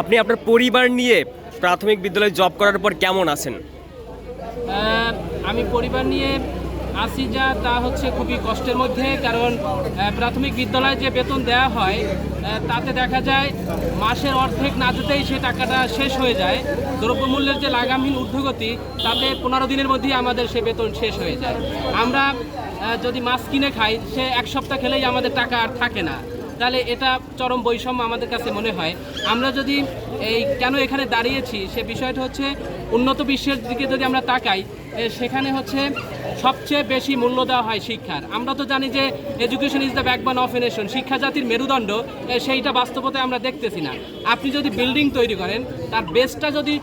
আপনি আপনার পরিবার নিয়ে প্রাথমিক বিদ্যালয়ে জব করার পর কেমন আছেন? আমি পরিবার নিয়ে আসি যা, তা হচ্ছে খুবই কষ্টের মধ্যে, কারণ প্রাথমিক বিদ্যালয়ে যে বেতন দেওয়া হয় তাতে দেখা যায় মাসের অর্ধেক না যেতেই সে টাকাটা শেষ হয়ে যায়। দ্রব্যমূল্যের যে লাগামহীন ঊর্ধ্বগতি, তাতে পনেরো দিনের মধ্যেই আমাদের সে বেতন শেষ হয়ে যায়। আমরা যদি মাছ কিনে খাই, সে এক সপ্তাহ খেলেই আমাদের টাকা আর থাকে না। তাহলে এটা চরম বৈষম্য আমাদের কাছে মনে হয়। আমরা যদি এই কেন এখানে দাঁড়িয়েছি, সে বিষয়টা হচ্ছে উন্নত বিশ্বের দিকে যদি আমরা তাকাই সেখানে হচ্ছে সবচেয়ে বেশি মূল্য দেওয়া হয় শিক্ষার। আমরা তো জানি যে education is the backbone of a nation শিক্ষা জাতির মেরুদণ্ড সেইটা বাস্তবতায় আমরা দেখতেছি না। আপনি যদি বিল্ডিং তৈরি করেন, তার বেসটা যদি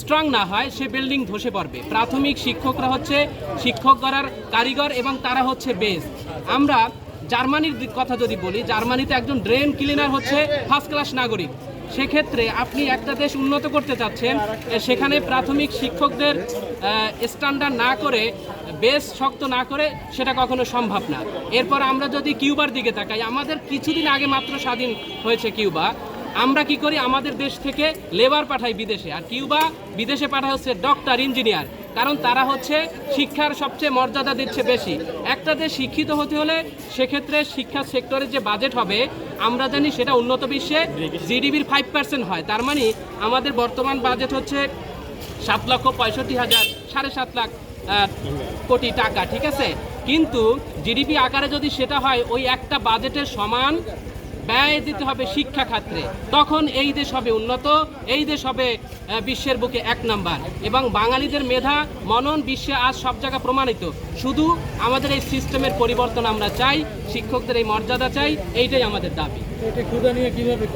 স্ট্রং না হয়, সে বিল্ডিং ধসে পড়বে। প্রাথমিক শিক্ষকরা হচ্ছে শিক্ষক গড়ার কারিগর এবং তারা হচ্ছে বেস আমরা জার্মানির কথা যদি বলি, জার্মানিতে একজন ড্রেন ক্লিনার হচ্ছে ফার্স্ট ক্লাস নাগরিক। সেক্ষেত্রে আপনি একটা দেশ উন্নত করতে চাচ্ছেন সেখানে প্রাথমিক শিক্ষকদের স্ট্যান্ডার্ড না করে, বেশ শক্ত না করে সেটা কখনো সম্ভব না। এরপর আমরা যদি কিউবার দিকে তাকাই, আমাদের কিছুদিন আগে মাত্র স্বাধীন হয়েছে কিউবা। আমরা কি করি, আমাদের দেশ থেকে লেবার পাঠাই বিদেশে। আর কিউবা বিদেশে পাঠায় হচ্ছে ডক্টর ইঞ্জিনিয়ার কারণ তারা হচ্ছে শিক্ষার সবচেয়ে মর্যাদা দিচ্ছে বেশি। একটা দেশ শিক্ষিত হতে হলে সেক্ষেত্রে শিক্ষা সেক্টরের যে বাজেট হবে, আমরা জানি সেটা উন্নত বিশ্বে জিডিপির ফাইভ পার্সেন্ট হয়। তার মানে আমাদের বর্তমান বাজেট হচ্ছে সাত লক্ষ পঁয়ষট্টি হাজার, সাড়ে সাত লাখ কোটি টাকা, ঠিক আছে? কিন্তু জিডিপি আকারে যদি সেটা হয়, ওই একটা বাজেটের সমান ব্যয় দিতে হবে শিক্ষা খাতে। তখন এই দেশ হবে উন্নত, এই দেশ হবে বিশ্বের বুকে এক নাম্বার। এবং বাঙালিদের মেধা, মনন, বিশ্বে আজ সব জায়গা প্রমাণিত। শুধু আমাদের এই সিস্টেমের পরিবর্তন আমরা চাই, শিক্ষকদের এই মর্যাদা চাই, এইটাই আমাদের দাবি। এটা ক্ষুদা নিয়ে কীভাবে